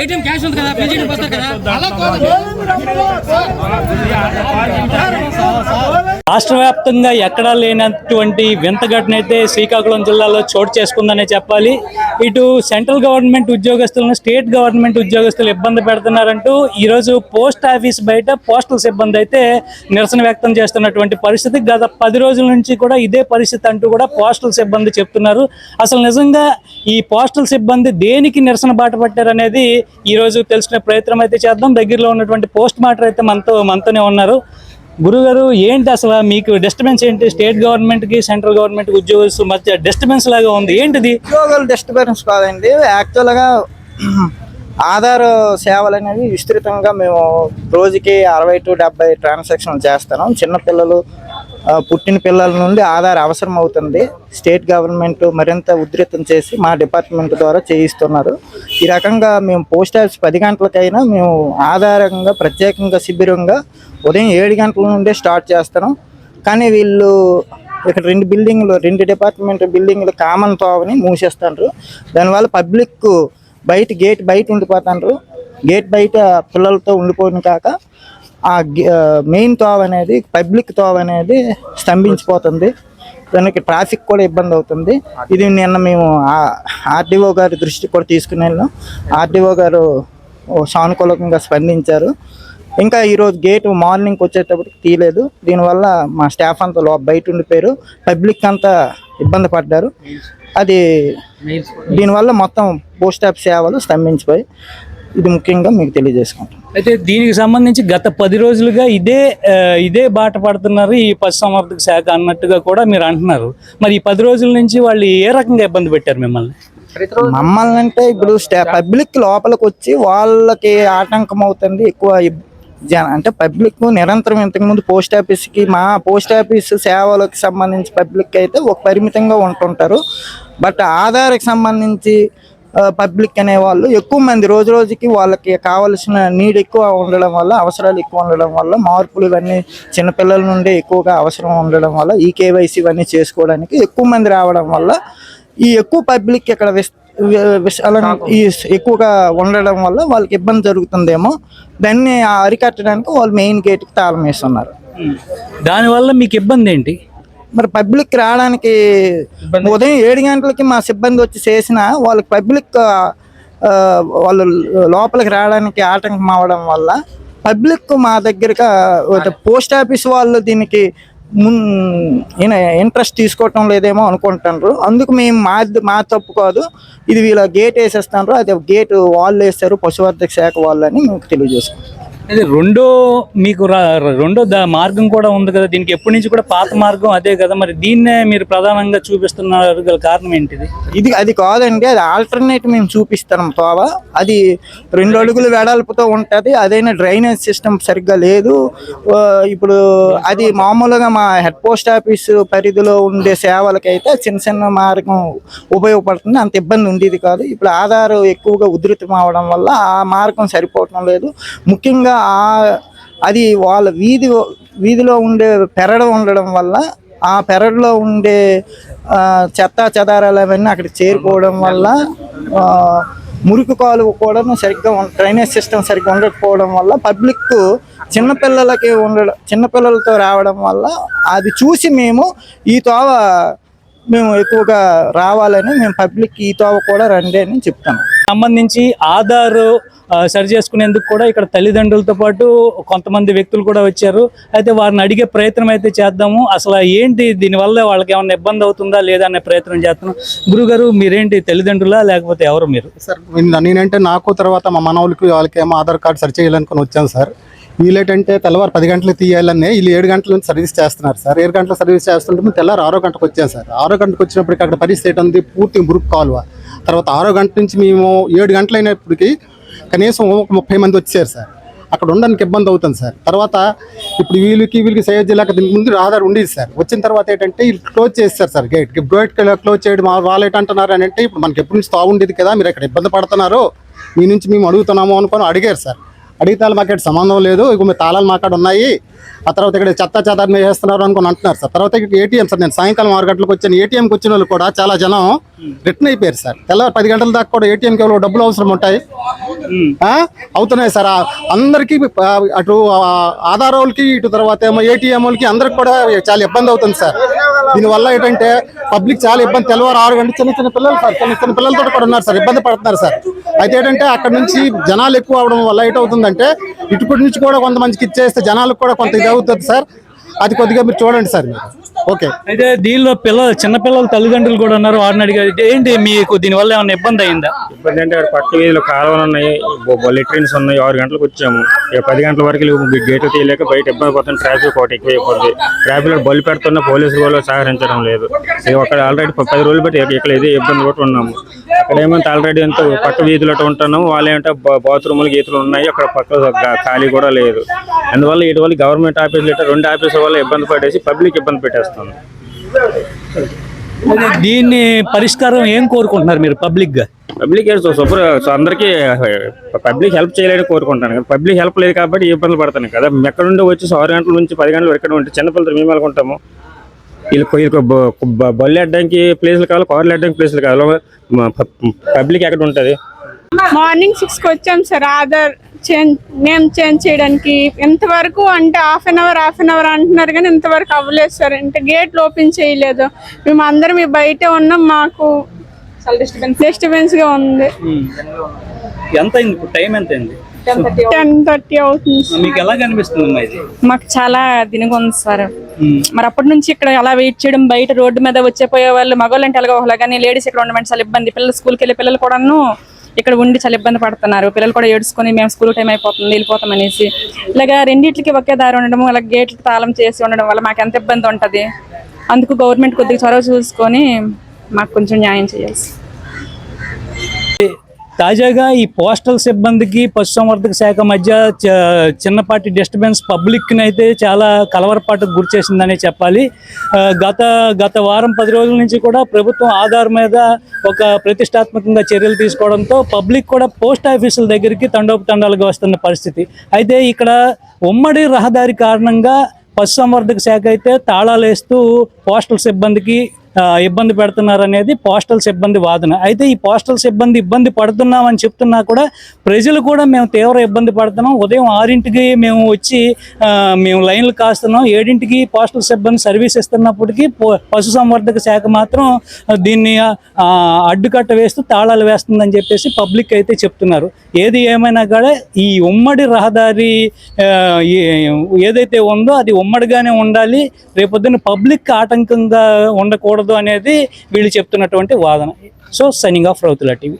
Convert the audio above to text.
ATM cash ఉంది కదా president వస్తారు కదా. రాష్ట్ర వ్యాప్తంగా ఎక్కడా లేనటువంటి వింత ఘటన అయితే శ్రీకాకుళం జిల్లాలో చోటు చేసుకుందనే చెప్పాలి. ఇటు సెంట్రల్ గవర్నమెంట్ ఉద్యోగస్తులను స్టేట్ గవర్నమెంట్ ఉద్యోగస్తులు ఇబ్బంది పెడుతున్నారంటూ ఈరోజు పోస్ట్ ఆఫీస్ బయట పోస్టల్ సిబ్బంది అయితే నిరసన వ్యక్తం చేస్తున్నటువంటి పరిస్థితి. గత పది రోజుల నుంచి కూడా ఇదే పరిస్థితి అంటూ కూడా పోస్టల్ సిబ్బంది చెప్తున్నారు. అసలు నిజంగా ఈ పోస్టల్ సిబ్బంది దేనికి నిరసన బాట పట్టారనేది ఈరోజు తెలుసుకునే ప్రయత్నం అయితే చేద్దాం. దగ్గరలో ఉన్నటువంటి పోస్ట్ మాస్టర్ అయితే మనతో మనతోనే ఉన్నారు. గురుగారు ఏంటి అసలు మీకు డిస్టర్బెన్స్ ఏంటి? స్టేట్ గవర్నమెంట్కి సెంట్రల్ గవర్నమెంట్ ఉద్యోగస్తుల మధ్య డిస్టర్బెన్స్ లాగా ఉంది. ఏంటిది? ఉద్యోగాలు డిస్టర్బెన్స్ కాదండి. యాక్చువల్గా ఆధార్ సేవలు అనేవి విస్తృతంగా మేము రోజుకి అరవై టు డెబ్బై ట్రాన్సాక్షన్లు చేస్తున్నాం. చిన్నపిల్లలు పుట్టిన పిల్లల నుండి ఆధార్ అవసరం అవుతుంది స్టేట్ గవర్నమెంట్ మరింత ఉధృతం చేసి మా డిపార్ట్మెంట్ ద్వారా చేయిస్తున్నారు. ఈ రకంగా మేము పోస్ట్ ఆఫీస్ పది గంటలకైనా మేము ఆధారంగా ప్రత్యేకంగా శిబిరంగా ఉదయం ఏడు గంటల నుండే స్టార్ట్ చేస్తున్నాం. కానీ వీళ్ళు ఇక్కడ రెండు బిల్డింగ్లు రెండు డిపార్ట్మెంట్ బిల్డింగ్లు కామన్ తోవని మూసేస్తారు దానివల్ల పబ్లిక్ బయట గేట్ బయట ఉండిపోతారు గేట్ బయట పిల్లలతో ఉండిపోయిన కాక ఆ ఆ మెయిన్ తోవ అనేది పబ్లిక్ తోవ అనేది స్తంభించిపోతుంది. దానికి ట్రాఫిక్ కూడా ఇబ్బంది అవుతుంది. ఇది నిన్న మేము ఆర్డీఓ గారి దృష్టికి కూడా తీసుకుని వెళ్ళాం ఆర్డీఓ గారు సానుకూలకంగా సానుకూలంగా స్పందించారు. ఇంకా ఈరోజు గేట్ మార్నింగ్ వచ్చేటప్పటికి తీయలేదు. దీనివల్ల మా స్టాఫ్ అంతా లో బయట ఉండిపోయారు. పబ్లిక్ అంతా ఇబ్బంది పడ్డారు. అది దీనివల్ల మొత్తం పోస్ట్ ఆఫీస్ సేవలు స్తంభించిపోయి. ఇది ముఖ్యంగా మీకు తెలియజేసుకుంటాం అయితే దీనికి సంబంధించి గత పది రోజులుగా ఇదే ఇదే బాట పడుతున్నారు ఈ పశుసంవర్ధక శాఖ అన్నట్టుగా కూడా మీరు అంటున్నారు. మరి ఈ పది రోజుల నుంచి వాళ్ళు ఏ రకంగా ఇబ్బంది పెట్టారు మిమ్మల్ని? మమ్మల్ని అంటే ఇప్పుడు స్టా పబ్లిక్ లోపలికి వచ్చి వాళ్ళకి ఆటంకం అవుతుంది ఎక్కువ జన అంటే పబ్లిక్ నిరంతరం ఇంతకుముందు పోస్ట్ ఆఫీస్కి మా పోస్ట్ ఆఫీస్ సేవలకు సంబంధించి పబ్లిక్ అయితే ఒక పరిమితంగా ఉంటుంటారు. బట్ ఆధార్కి సంబంధించి పబ్లిక్ అనే వాళ్ళు ఎక్కువ మంది రోజు రోజుకి వాళ్ళకి కావాల్సిన నీడ్ ఎక్కువ ఉండడం వల్ల అవసరాలు ఎక్కువ ఉండడం వల్ల మార్పులు ఇవన్నీ చిన్నపిల్లల నుండి ఎక్కువగా అవసరం ఉండడం వల్ల ఈ కేవైసీ ఇవన్నీ చేసుకోవడానికి ఎక్కువ మంది రావడం వల్ల ఈ ఎక్కువ పబ్లిక్ ఇక్కడ విశాలం ఈ ఎక్కువగా ఉండడం వల్ల వాళ్ళకి ఇబ్బంది జరుగుతుందేమో దాన్ని అరికట్టడానికి వాళ్ళు మెయిన్ గేట్కి తాళం వేస్తున్నారు. దానివల్ల మీకు ఇబ్బంది ఏంటి? మరి పబ్లిక్ రావడానికి ఉదయం ఏడు గంటలకి మా సిబ్బంది వచ్చి చేసిన వాళ్ళకి పబ్లిక్ వాళ్ళు లోపలికి రావడానికి ఆటంకం అవడం వల్ల పబ్లిక్ మా దగ్గరగా పోస్ట్ ఆఫీస్ వాళ్ళు దీనికి మున్ ఇంట్రెస్ట్ తీసుకోవటం లేదేమో అనుకుంటున్నారు. అందుకు మేము మా మా తప్పు కాదు ఇది వీళ్ళ గేట్ వేసేస్తున్నారు అది గేట్ వాళ్ళు వేస్తారు పశువర్ధక శాఖ వాళ్ళు అని మీకు తెలియజేసుకుంటాం అదే రెండో మీకు రెండో దా మార్గం కూడా ఉంది కదా. దీనికి ఎప్పటి నుంచి కూడా పాత మార్గం అదే కదా. మరి దీన్నే మీరు ప్రధానంగా చూపిస్తున్నారు గల కారణం ఏంటిది? ఇది అది కాదండి అది ఆల్టర్నేట్ మేము చూపిస్తాం తోవ అది రెండు అడుగులు వెడల్పుతో ఉంటుంది అదైనా డ్రైనేజ్ సిస్టమ్ సరిగ్గా లేదు. ఇప్పుడు అది మామూలుగా మా హెడ్ పోస్ట్ ఆఫీస్ పరిధిలో ఉండే సేవలకైతే చిన్న చిన్న మార్గం ఉపయోగపడుతుంది అంత ఇబ్బంది ఉండేది కాదు. ఇప్పుడు ఆధార్ ఎక్కువగా ఉధృతం అవడం వల్ల ఆ మార్గం సరిపోవటం లేదు. ముఖ్యంగా ఆ అది వాళ్ళ వీధి వీధిలో ఉండే పెరడు ఉండడం వల్ల ఆ పెరడులో ఉండే చెత్త చెదారాలు అవన్నీ అక్కడ చేరుకోవడం వల్ల మురికి కాలువ కూడా సరిగ్గా డ్రైనేజ్ సిస్టమ్ సరిగ్గా ఉండకపోవడం వల్ల పబ్లిక్ చిన్నపిల్లలకి ఉండడం చిన్నపిల్లలతో రావడం వల్ల అది చూసి మేము ఈ తోవ మేము ఎక్కువగా రావాలని మేము పబ్లిక్ ఈ తోవ కూడా రండి అని చెప్తాము సంబంధించి ఆధార్ సరి చేసుకునేందుకు కూడా ఇక్కడ తల్లిదండ్రులతో పాటు కొంతమంది వ్యక్తులు కూడా వచ్చారు. అయితే వారిని అడిగే ప్రయత్నం అయితే చేద్దాము. అసలు ఏంటి దీనివల్ల వాళ్ళకి ఏమైనా ఇబ్బంది అవుతుందా లేదా అనే ప్రయత్నం చేస్తున్నాం. గురుగారు మీరేంటి తల్లిదండ్రులా లేకపోతే ఎవరు మీరు? సార్ నేనంటే నాకు తర్వాత మా మనవులకి వాళ్ళకి ఏమో ఆధార్ కార్డు సరి చేయాలనుకుని వచ్చాను సార్. వీలేటంటే తెల్లవారు పది గంటలు తీయాలని వీళ్ళు ఏడు గంటల నుంచి సర్వీస్ చేస్తున్నారు సార్. ఏడు గంటల సర్వీస్ చేస్తుంటే తెల్లవారు ఆరో గంటకు వచ్చాను సార్. ఆరో గంటకు వచ్చినప్పటికి అక్కడ పరిస్థితి ఉంది పూర్తి మురుగు కాలువ. తర్వాత ఆరో గంట నుంచి మేము ఏడు గంటలు అయినప్పటికీ కనీసం ఒక ముప్పై మంది వచ్చారు సార్. అక్కడ ఉండడానికి ఇబ్బంది అవుతుంది సార్. తర్వాత ఇప్పుడు వీళ్ళకి వీళ్ళకి సైజ్ జిల్లాకి దీనికి ముందు ఆధార్ ఉండేది సార్. వచ్చిన తర్వాత ఏంటంటే వీళ్ళు క్లోజ్ చేస్తారు సార్ గేట్ గేట్ క్లోజ్ చేయడం వాళ్ళు ఏంటంటున్నారు అని అంటే ఇప్పుడు మనకి ఎప్పటి నుంచి తాగుండేది ఉండేది కదా మీరు ఇక్కడ ఇబ్బంది పడుతున్నారు మీ నుంచి మేము అడుగుతున్నాము అనుకొని అడిగారు సార్. అడిగితాల మాకు ఇక్కడ సంబంధం లేదు. ఇక మీ తాళాలు మా కాడ ఉన్నాయి. ఆ తర్వాత ఇక్కడ చెత్త చెదాన్ని వేస్తున్నారు అనుకుని అంటున్నారు సార్. తర్వాత ఇక్కడ ఏటీఎం సార్ నేను సాయంకాలం ఆరు గంటలకు వచ్చాను. ఏటీఎంకి వచ్చిన వాళ్ళు కూడా చాలా జనం రిటర్న్ అయిపోయారు సార్. తెల్లవారు పది గంటల దాకా కూడా ఏటీఎంకి ఎవరో డబ్బులు అవసరం ఉంటాయి. ఆ? అవుతున్నాయి సార్. అందరికీ అటు ఆధార్ వాళ్ళకి ఇటు తర్వాత ఏమో ఏటీఎం వాళ్ళకి అందరికి కూడా చాలా ఇబ్బంది అవుతుంది సార్. దీనివల్ల ఏంటంటే పబ్లిక్ చాలా ఇబ్బంది. తెల్లవారు ఆరు గంటలు చిన్న చిన్న పిల్లలు సార్ చిన్న చిన్న పిల్లలతో కూడా ఉన్నారు సార్ ఇబ్బంది పడుతున్నారు సార్. అయితే ఏంటంటే అక్కడ నుంచి జనాలు ఎక్కువ అవడం వల్ల ఏటవుతుందంటే ఇటుపటి నుంచి కూడా కొంతమందికి ఇచ్చేస్తే జనాలకు కూడా కొంత ఇది అవుతుంది సార్. అది కొద్దిగా మీరు చూడండి సార్ మీరు. ఓకే. అయితే దీనిలో పిల్లలు చిన్నపిల్లల తల్లిదండ్రులు కూడా ఉన్నారు. వారిని అడిగారు ఏంటి మీకు దీనివల్ల ఏమైనా ఇబ్బంది అయిందా? ఇబ్బంది అంటే అక్కడ పక్క వీధిలో కాలువలు ఉన్నాయి. లెట్రిన్స్ ఉన్నాయి. ఆరు గంటలకు వచ్చాము. ఇక పది గంటల వరకు గేట్లు తీయలేక బయట ఇబ్బంది పడుతుంది ట్రాఫిక్ ఒకటి ఎక్కువ అయిపోతుంది ట్రాఫిక్ బలి పెడుతున్న పోలీసులు వాళ్ళు సహకరించడం లేదు. అక్కడ ఆల్రెడీ పది రోజులు బట్టి ఇక్కడ ఇదే ఇబ్బంది కూడా ఉన్నాము. అక్కడ ఏమంటే ఆల్రెడీ ఎంత పక్క వీధిలో ఉంటున్నాము. వాళ్ళు ఏమంటే బాత్రూములు గీతలు ఉన్నాయి. అక్కడ పక్క ఖాళీ కూడా లేదు. అందువల్ల ఇటువల్ల గవర్నమెంట్ ఆఫీసులు ఇట్లా రెండు ఆఫీసుల వల్ల ఇబ్బంది పడేసి పబ్లిక్ ఇబ్బంది పెట్టేస్తుంది అయితే దీన్ని పరిష్కారం ఏం కోరుకుంటున్నారు మీరు పబ్లిక్గా? Public super. సో అందరికీ పబ్లిక్ హెల్ప్ చేయాలని కోరుకుంటాను కదా. పబ్లిక్ హెల్ప్ లేదు కాబట్టి ఇబ్బందులు పడతాను కదా. ఎక్కడ నుండి వచ్చి ఆరు గంటల నుంచి పది గంటల వరకు ఇక్కడ ఉంటే చిన్నపిల్లలు మేము అనుకుంటాము వీళ్ళకి వీళ్ళకి బళ్ళు అడ్డానికి ప్లేసులు కావాలి కార్లు అడ్డానికి ప్లేసులు కావాలి. పబ్లిక్ ఎక్కడ ఉంటుంది? మార్నింగ్ సిక్స్కి వచ్చాం sir Aadhaar change name change చేయడానికి ఇంతవరకు అంటే half an hour half an hour అంటున్నారు కానీ ఇంతవరకు అవ్వలేదు సార్. అంటే గేట్లు ఓపెన్ చేయలేదు. మేము అందరం ఈ బయటే ఉన్నాం మాకు డిస్టర్బెన్స్గా ఉంది. ఎంత అయింది? టైం ఎంత అయింది? టెన్ థర్టీ అవుతుంది. సార్. మీకు ఎలా కనిపిస్తుంది అమ్మా ఇది? మాకు చాలా దినగా ఉంది సార్. మరి అప్పటి నుంచి ఇక్కడ అలా వెయిట్ చేయడం బయట రోడ్డు మీద వచ్చే పోయే వాళ్ళు మగవాళ్ళు అంటే ఎలాగో ఒకలా కానీ లేడీస్ ఇక్కడ ఉండడం చాలా ఇబ్బంది. పిల్లలు స్కూల్కి వెళ్ళే పిల్లలు కూడాను ఇక్కడ ఉండి చాలా ఇబ్బంది పడుతున్నారు. పిల్లలు కూడా ఏడుచుకొని మేము స్కూల్ టైం అయిపోతుంది వెళ్ళిపోతాం అనేసి. ఇలాగా రెండింటికి ఒకే దారి ఉండడం అలా గేట్లు తాళం చేసి ఉండడం వల్ల మాకు ఎంత ఇబ్బంది ఉంటుంది. అందుకు గవర్నమెంట్ కొద్దిగా చొరవ చూసుకొని మాకు కొంచెం న్యాయం చేయాలి తాజాగా ఈ పోస్టల్ సిబ్బందికి పశుసంవర్ధక శాఖ మధ్య చ- చిన్నపాటి డిస్టర్బెన్స్ పబ్లిక్ని అయితే చాలా కలవరపాటుకు గురి చేసిందనే చెప్పాలి. గత గత వారం పది రోజుల నుంచి కూడా ప్రభుత్వం ఆధార్ మీద ఒక ప్రతిష్టాత్మకంగా చర్యలు తీసుకోవడంతో పబ్లిక్ కూడా పోస్ట్ ఆఫీసుల దగ్గరికి తండోపతండాలుగా వస్తున్న పరిస్థితి. అయితే ఇక్కడ ఉమ్మడి రహదారి కారణంగా పశుసంవర్ధక శాఖ అయితే తాళాలు వేస్తూ పోస్టల్ సిబ్బందికి ఇబ్బంది పెడుతున్నారు అనేది పోస్టల్ సిబ్బంది వాదన. అయితే ఈ పోస్టల్ సిబ్బంది ఇబ్బంది పడుతున్నామని చెప్తున్నా కూడా ప్రజలు కూడా మేము తీవ్ర ఇబ్బంది పడుతున్నాం. ఉదయం ఆరింటికి మేము వచ్చి మేము లైన్లు కాస్తున్నాం. ఏడింటికి పోస్టల్ సిబ్బంది సర్వీస్ ఇస్తున్నప్పటికీ పశు పశుసంవర్ధక శాఖ మాత్రం దీన్ని అడ్డుకట్ట వేస్తూ తాళాలు వేస్తుందని చెప్పేసి పబ్లిక్ అయితే చెప్తున్నారు. ఏది ఏమైనా కూడా ఈ ఉమ్మడి రహదారి ఏదైతే ఉందో అది ఉమ్మడిగానే ఉండాలి. రేపొద్దున పబ్లిక్ ఆటంకంగా ఉండకూడదు అనేది వీళ్ళు చెప్తున్నటువంటి వాదన. So signing off Rautula TV.